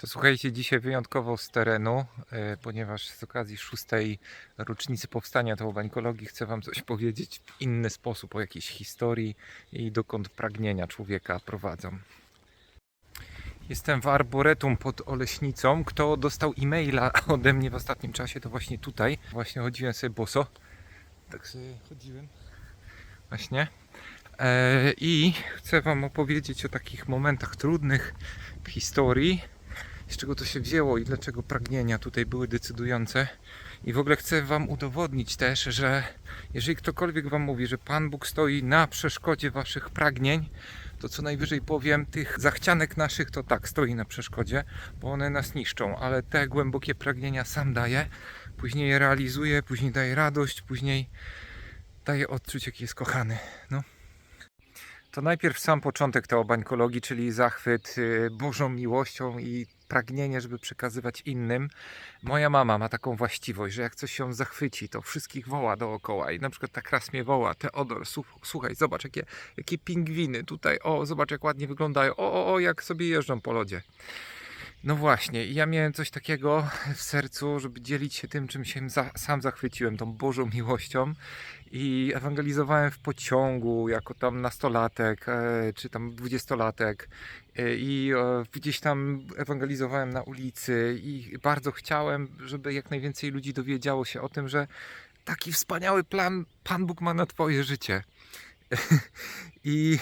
To słuchajcie, dzisiaj wyjątkowo z terenu, e, ponieważ z okazji szóstej rocznicy powstania Tołowańkologii chcę Wam coś powiedzieć w inny sposób, o jakiejś historii i dokąd pragnienia człowieka prowadzą. Jestem w Arboretum pod Oleśnicą. Kto dostał e-maila ode mnie w ostatnim czasie, to właśnie tutaj. Właśnie chodziłem sobie boso. Tak sobie chodziłem. Właśnie. E, I chcę Wam opowiedzieć o takich momentach trudnych w historii, z czego to się wzięło i dlaczego pragnienia tutaj były decydujące. I w ogóle chcę Wam udowodnić też, że jeżeli ktokolwiek Wam mówi, że Pan Bóg stoi na przeszkodzie Waszych pragnień, to co najwyżej powiem, tych zachcianek naszych to tak stoi na przeszkodzie, bo one nas niszczą, ale te głębokie pragnienia sam daje, później je realizuje, później daje radość, później daje odczuć, jaki jest kochany. No. To najpierw sam początek teobańkologii, czyli zachwyt y, Bożą miłością i pragnienie, żeby przekazywać innym. Moja mama ma taką właściwość, że jak coś się zachwyci, to wszystkich woła dookoła i na przykład tak raz mnie woła, Teodor, słuch- słuchaj, zobacz jakie, jakie pingwiny tutaj, o, zobacz jak ładnie wyglądają, o, o, o, jak sobie jeżdżą po lodzie. No właśnie, ja miałem coś takiego w sercu, żeby dzielić się tym, czym się za, sam zachwyciłem, tą Bożą miłością i ewangelizowałem w pociągu jako tam nastolatek, e, czy tam dwudziestolatek e, i e, gdzieś tam ewangelizowałem na ulicy i bardzo chciałem, żeby jak najwięcej ludzi dowiedziało się o tym, że taki wspaniały plan Pan Bóg ma na Twoje życie. I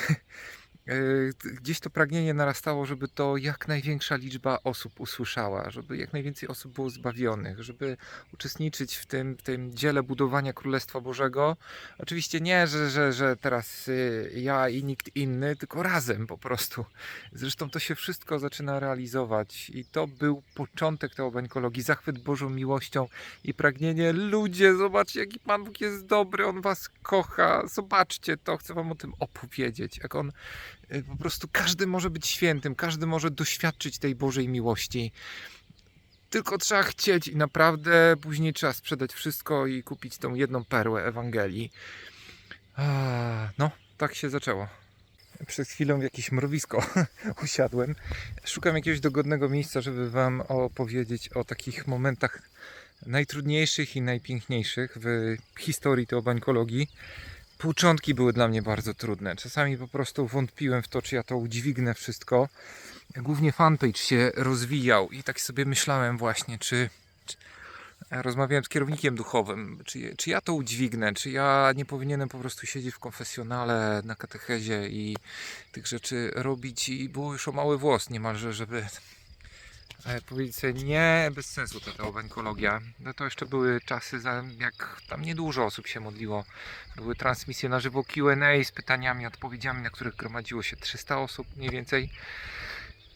gdzieś to pragnienie narastało, żeby to jak największa liczba osób usłyszała, żeby jak najwięcej osób było zbawionych, żeby uczestniczyć w tym, w tym dziele budowania Królestwa Bożego. Oczywiście nie, że, że, że teraz y, ja i nikt inny, tylko razem po prostu. Zresztą to się wszystko zaczyna realizować i to był początek teobańkologii, zachwyt Bożą miłością i pragnienie. Ludzie, zobaczcie jaki Pan Bóg jest dobry, On was kocha, zobaczcie to, chcę wam o tym opowiedzieć, jak On y, po prostu każdy może być świętym, każdy może doświadczyć tej Bożej miłości. Tylko trzeba chcieć i naprawdę później trzeba sprzedać wszystko i kupić tą jedną perłę Ewangelii. No, tak się zaczęło. Przez chwilę w jakieś mrowisko usiadłem. Szukam jakiegoś dogodnego miejsca, żeby Wam opowiedzieć o takich momentach najtrudniejszych i najpiękniejszych w historii teobańkologii. Początki były dla mnie bardzo trudne. Czasami po prostu wątpiłem w to, czy ja to udźwignę wszystko. Głównie fanpage się rozwijał i tak sobie myślałem właśnie, czy, czy rozmawiałem z kierownikiem duchowym, czy, czy ja to udźwignę, czy ja nie powinienem po prostu siedzieć w konfesjonale na katechezie i tych rzeczy robić i było już o mały włos niemalże, żeby powiedzieć sobie nie, bez sensu ta teobańkologia. No to jeszcze były czasy, za, jak tam niedużo osób się modliło. Były transmisje na żywo Q&A z pytaniami, odpowiedziami, na których gromadziło się 300 osób mniej więcej.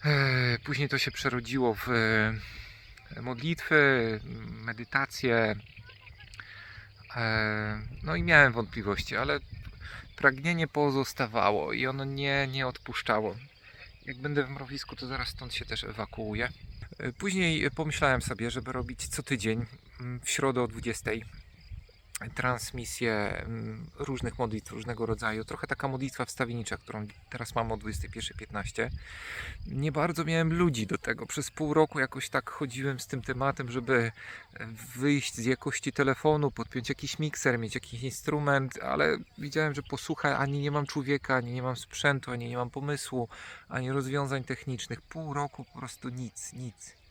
E, Później to się przerodziło w e, modlitwy, medytacje. E, No i miałem wątpliwości, ale pragnienie pozostawało i ono nie, nie odpuszczało. Jak będę w mrowisku, to zaraz stąd się też ewakuuję. Później pomyślałem sobie, żeby robić co tydzień mm, w środę o 20 transmisje mm, różnych modlitw różnego rodzaju. Trochę taka modlitwa wstawiennicza, którą teraz mam o 21.15. Nie bardzo miałem ludzi do tego. Przez pół roku jakoś tak chodziłem z tym tematem, żeby e, wyjść z jakości telefonu, podpiąć jakiś mikser, mieć jakiś instrument, ale widziałem, że posłuchaj, ani nie mam człowieka, ani nie mam sprzętu, ani nie mam pomysłu, ani rozwiązań technicznych. Pół roku po prostu nic, nic.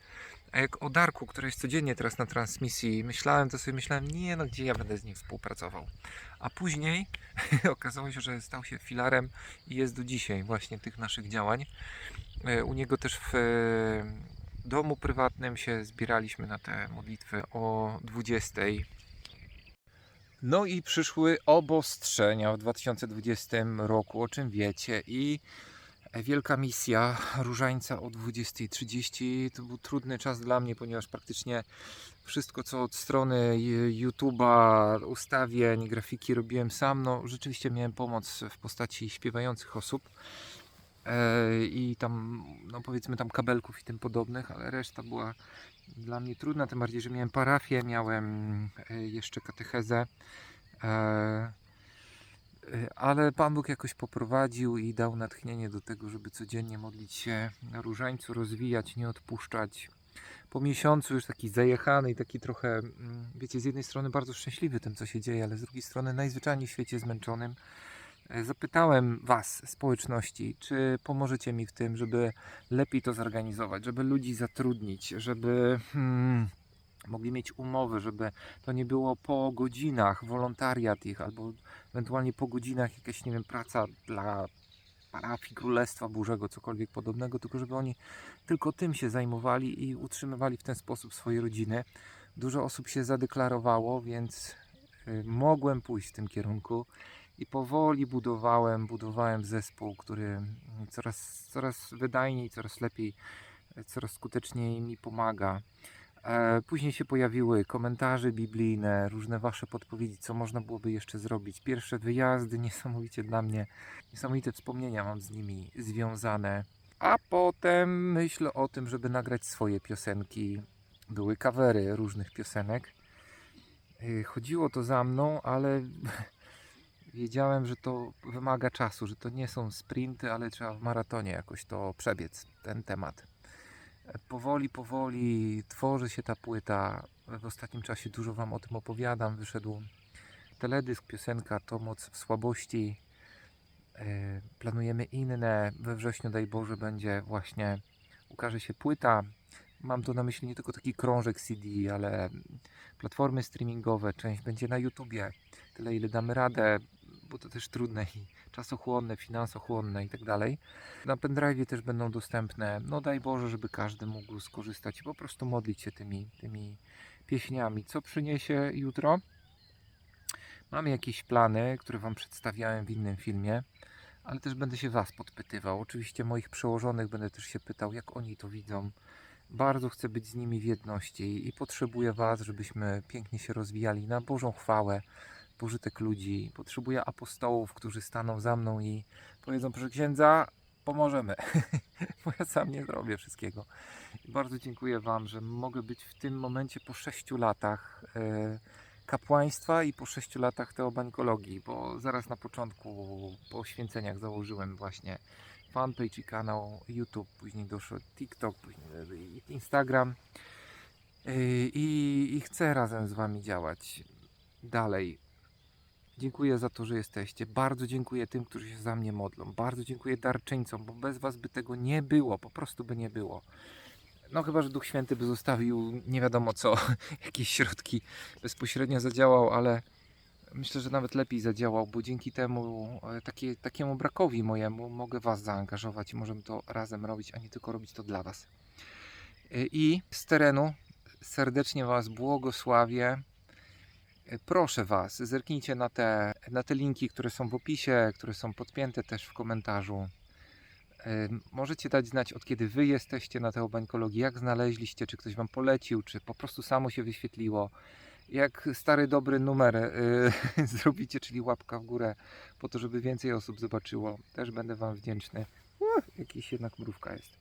A jak o Darku, który jest codziennie teraz na transmisji, myślałem, to sobie myślałem, nie no, gdzie ja będę z nim współpracował. A później okazało się, że stał się filarem i jest do dzisiaj właśnie tych naszych działań. E, U niego też w e, domu prywatnym się zbieraliśmy na te modlitwy o 20. No i przyszły obostrzenia w 2020 roku, o czym wiecie, i wielka misja Różańca o 20.30. To był trudny czas dla mnie, ponieważ praktycznie wszystko, co od strony YouTube'a, ustawień, grafiki robiłem sam. No, rzeczywiście miałem pomoc w postaci śpiewających osób e, i tam, no powiedzmy tam kabelków i tym podobnych, ale reszta była dla mnie trudna, tym bardziej, że miałem parafię, miałem e, jeszcze katechezę. E, Ale Pan Bóg jakoś poprowadził i dał natchnienie do tego, żeby codziennie modlić się na różańcu, rozwijać, nie odpuszczać. Po miesiącu już taki zajechany i taki trochę, mm, wiecie, z jednej strony bardzo szczęśliwy tym, co się dzieje, ale z drugiej strony najzwyczajniej w świecie zmęczonym. e, Zapytałem Was, społeczności, czy pomożecie mi w tym, żeby lepiej to zorganizować, żeby ludzi zatrudnić, żeby hmm, mogli mieć umowy, żeby to nie było po godzinach, wolontariat ich, albo ewentualnie po godzinach jakaś, nie wiem, praca dla parafii Królestwa Bożego, cokolwiek podobnego, tylko żeby oni tylko tym się zajmowali i utrzymywali w ten sposób swoje rodziny. Dużo osób się zadeklarowało, więc y, mogłem pójść w tym kierunku i powoli budowałem, budowałem zespół, który coraz, coraz wydajniej, coraz lepiej, coraz skuteczniej mi pomaga. E, Później się pojawiły komentarze biblijne, różne wasze podpowiedzi, co można byłoby jeszcze zrobić. Pierwsze wyjazdy, niesamowicie dla mnie, niesamowite wspomnienia mam z nimi związane. A potem myślę o tym, żeby nagrać swoje piosenki. Były kawery różnych piosenek. Y, Chodziło to za mną, ale wiedziałem, że to wymaga czasu, że to nie są sprinty, ale trzeba w maratonie jakoś to przebiec, ten temat. Powoli, powoli tworzy się ta płyta. W ostatnim czasie dużo Wam o tym opowiadam. Wyszedł teledysk, piosenka To Moc w Słabości. E, Planujemy inne. We wrześniu, daj Boże, będzie właśnie, ukaże się płyta. Mam tu na myśli nie tylko taki krążek CD, ale platformy streamingowe. Część będzie na YouTubie. Tyle, ile damy radę, bo to też trudne i czasochłonne, finansochłonne i tak dalej. Na pendrive też będą dostępne. No daj Boże, żeby każdy mógł skorzystać i po prostu modlić się tymi, tymi pieśniami. Co przyniesie jutro? Mam jakieś plany, które Wam przedstawiałem w innym filmie, ale też będę się Was podpytywał. Oczywiście moich przełożonych będę też się pytał, jak oni to widzą. Bardzo chcę być z nimi w jedności i potrzebuję Was, żebyśmy pięknie się rozwijali na Bożą chwałę, pożytek ludzi. Potrzebuję apostołów, którzy staną za mną i powiedzą, proszę księdza, pomożemy, bo ja sam nie zrobię wszystkiego. I bardzo dziękuję Wam, że mogę być w tym momencie po sześciu latach e, kapłaństwa i po sześciu latach teobańkologii, bo zaraz na początku po święceniach założyłem właśnie fanpage i kanał YouTube, później doszło TikTok, później Instagram E, i, i chcę razem z Wami działać dalej. Dziękuję za to, że jesteście. Bardzo dziękuję tym, którzy się za mnie modlą. Bardzo dziękuję darczyńcom, bo bez Was by tego nie było. Po prostu by nie było. No chyba, że Duch Święty by zostawił nie wiadomo co, jakieś środki bezpośrednio zadziałał, ale myślę, że nawet lepiej zadziałał, bo dzięki temu, e, takie, takiemu brakowi mojemu, mogę Was zaangażować i możemy to razem robić, a nie tylko robić to dla Was. E, I z terenu serdecznie Was błogosławię. E, Proszę Was, zerknijcie na te, na te linki, które są w opisie, które są podpięte też w komentarzu. E, Możecie dać znać, od kiedy Wy jesteście na teobańkologii, jak znaleźliście, czy ktoś Wam polecił, czy po prostu samo się wyświetliło. Jak stary, dobry numer e, zrobicie, czyli łapka w górę, po to, żeby więcej osób zobaczyło. Też będę Wam wdzięczny. Uff, jakiś jednak mrówka jest.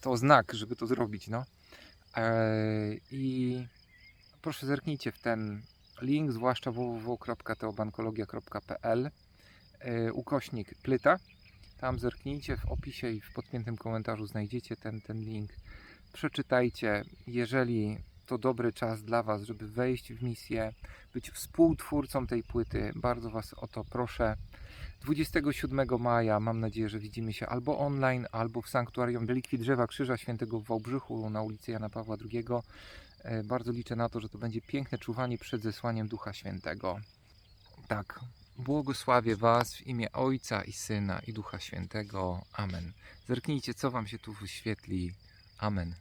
To znak, żeby to zrobić, no. E, I proszę zerknijcie w ten link, zwłaszcza www.teobankologia.pl yy, ukośnik plyta. Tam zerknijcie w opisie i w podpiętym komentarzu znajdziecie ten, ten link. Przeczytajcie, jeżeli to dobry czas dla Was, żeby wejść w misję, być współtwórcą tej płyty. Bardzo Was o to proszę. 27 maja mam nadzieję, że widzimy się albo online, albo w sanktuarium Relikwi Drzewa Krzyża Świętego w Wałbrzychu na ulicy Jana Pawła II. E, Bardzo liczę na to, że to będzie piękne czuwanie przed zesłaniem Ducha Świętego. Tak, błogosławię Was w imię Ojca i Syna i Ducha Świętego. Amen. Zerknijcie, co Wam się tu wyświetli. Amen.